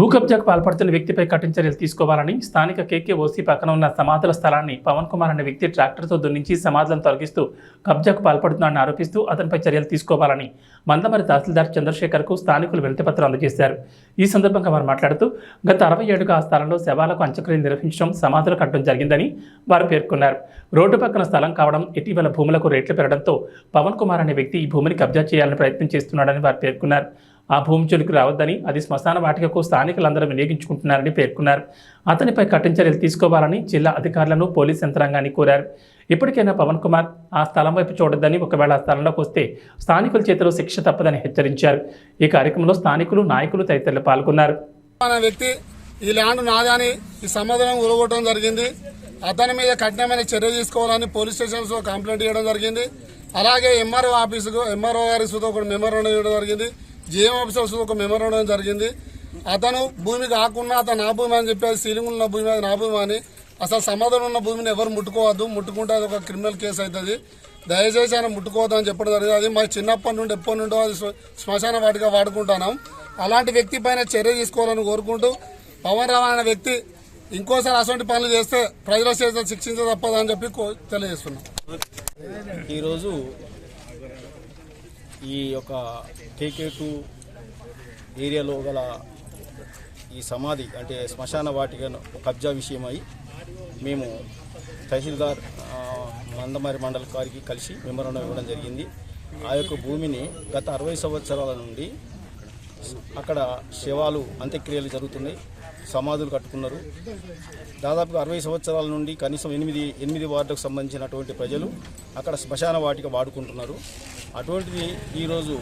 భూ కబ్జాకు పాల్పడుతున్న వ్యక్తిపై కఠిన చర్యలు తీసుకోవాలని స్థానిక కేకే ఓసీ పక్కన ఉన్న సమాధుల స్థలాన్ని పవన్ కుమార్ అనే వ్యక్తి ట్రాక్టర్తో దున్నించి సమాధులను తొలగిస్తూ కబ్జాకు పాల్పడుతున్నాడని ఆరోపిస్తూ అతనిపై చర్యలు తీసుకోవాలని మందమరి తహసీల్దార్ చంద్రశేఖర్కు స్థానికులు వినతిపత్రం అందజేశారు. ఈ సందర్భంగా వారు మాట్లాడుతూ గత అరవై ఏడుగా ఆ స్థలంలో శవాలకు అంత్యక్రియలు నిర్వహించడం సమాధులు కట్టడం జరిగిందని వారు పేర్కొన్నారు. రోడ్డు పక్కన స్థలం కావడం ఇటీవల భూములకు రేట్లు పెరగడంతో పవన్ కుమార్ అనే వ్యక్తి ఈ భూమిని కబ్జా చేయాలని ప్రయత్నం చేస్తున్నాడని వారు పేర్కొన్నారు. ఆ భూమి జోలికి రావద్దని అది శ్మశాన వాటికకు స్థానికులందరూ వినియోగించుకుంటున్నారని పేర్కొన్నారు. అతనిపై కఠిన చర్యలు తీసుకోవాలని జిల్లా అధికారులను పోలీస్ యంత్రాంగాన్ని కోరారు. ఇప్పటికైనా పవన్ కుమార్ ఆ స్థలం వైపు చూడొద్దని ఒకవేళ ఆ స్థలంలోకి వస్తే స్థానికుల చేతిలో శిక్ష తప్పదని హెచ్చరించారు. ఈ కార్యక్రమంలో స్థానికులు నాయకులు తదితరులు పాల్గొన్నారు. వ్యక్తి ఈ ల్యాండ్ నాదని ఈ సమాధానం ఉరగొట్టడం జరిగింది. అతని మీద కఠినమైన చర్య తీసుకోవాలని పోలీస్ స్టేషన్స్ కంప్లైంట్ ఇవ్వడం జరిగింది. అలాగే ఎంఆర్ఓ ఆఫీసుకు ఎంఆర్ఓ గారి సుతో ఒక మెమోరాండం ఇవ్వడం జరిగింది. జిఎం ఆఫీసర్స్ ఒక మెమోరాండం జరిగింది. అతను భూమి కాకుండా అతను నా భూమి అని చెప్పేసి సీలింగ్ ఉన్న భూమి అది నా భూమి అని అసలు సమాధానం ఉన్న భూమిని ఎవరు ముట్టుకోవద్దు ముట్టుకుంటే అది ఒక క్రిమినల్ కేసు అవుతుంది. దయచేసి ఆయన ముట్టుకోవద్దు అని చెప్పడం జరిగింది. అది మా చిన్నప్పటి నుండి ఎప్పటి నుండో అది శ్మశాన వాటిగా వాడుకుంటున్నాం. అలాంటి వ్యక్తి పైన చర్య తీసుకోవాలని కోరుకుంటూ పవన్ రావు అనే వ్యక్తి ఇంకోసారి అటువంటి పనులు చేస్తే ప్రజల చేత శిక్షించ తప్పదని చెప్పి తెలియజేస్తున్నాం. ఈరోజు ఈ యొక్క కేకే టూ ఏరియాలో గల ఈ సమాధి అంటే శ్మశాన వాటికను కబ్జా విషయమై మేము తహసీల్దార్ మందమారి మండల గారికి కలిసి మెమోరాండం ఇవ్వడం జరిగింది. ఆ యొక్క భూమిని గత అరవై సంవత్సరాల నుండి అక్కడ శవాలు అంత్యక్రియలు జరుగుతున్నాయి. సమాధులు కట్టుకున్నారు. దాదాపుగా అరవై సంవత్సరాల నుండి కనీసం ఎనిమిది ఎనిమిది వార్డులకు సంబంధించినటువంటి ప్రజలు అక్కడ శ్మశాన వాటిక వాడుకుంటున్నారు. అటువంటిది ఈరోజు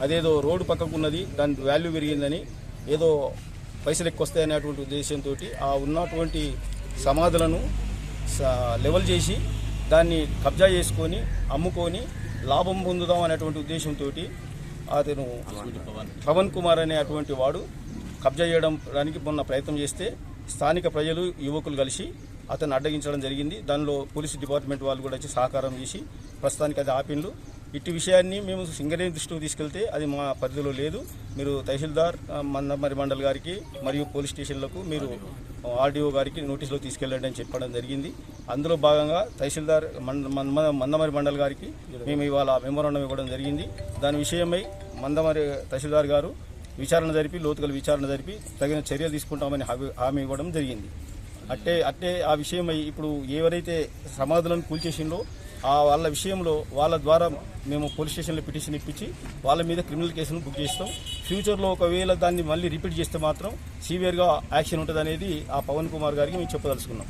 అదేదో రోడ్డు పక్కకు ఉన్నది దాని వాల్యూ పెరిగిందని ఏదో పైసలు ఎక్కువ వస్తాయి అనేటువంటి ఉద్దేశంతో ఆ ఉన్నటువంటి సమాధులను స- లెవెల్ చేసి దాన్ని కబ్జా చేసుకొని అమ్ముకొని లాభం పొందుదాం అనేటువంటి ఉద్దేశంతో అతను పవన్ కుమార్ అనే అటువంటి వాడు కబ్జా చేయడం దానికి మొన్న ప్రయత్నం చేస్తే స్థానిక ప్రజలు యువకులు కలిసి అతన్ని అడ్డగించడం జరిగింది. దానిలో పోలీస్ డిపార్ట్మెంట్ వాళ్ళు కూడా వచ్చి సహకారం చేసి ప్రస్తుతానికి అది ఆపిండ్లు ఇట్టి విషయాన్ని మేము సింగరేణి దృష్టికి తీసుకెళ్తే అది మా పరిధిలో లేదు. మీరు తహసీల్దార్ మందమరి మండల్ గారికి మరియు పోలీస్ స్టేషన్లకు మీరు ఆర్డీఓ గారికి నోటీసులో తీసుకెళ్ళండి అని చెప్పడం జరిగింది. అందులో భాగంగా తహసీల్దార్ మంద- మందమరి మండల్ గారికి మేము ఇవాళ మెమోరాండం ఇవ్వడం జరిగింది. దాని విషయమై మందమరి తహసీల్దార్ గారు విచారణ జరిపి లోతుగల విచారణ జరిపి తగిన చర్యలు తీసుకుంటామని హామీ హామీ ఇవ్వడం జరిగింది. అట్టే అట్టే ఆ విషయమై ఇప్పుడు ఎవరైతే సమాధులను కూల్చేసిండో ఆ వాళ్ళ విషయంలో వాళ్ళ ద్వారా మేము పోలీస్ స్టేషన్లో పిటిషన్ ఇప్పించి వాళ్ళ మీద క్రిమినల్ కేసును బుక్ చేస్తాం. ఫ్యూచర్లో ఒకవేళ దాన్ని మళ్ళీ రిపీట్ చేస్తే మాత్రం సీవియర్గా యాక్షన్ ఉంటుంది అనేది ఆ పవన్ కుమార్ గారికి మేము చెప్పదలుచుకున్నాం.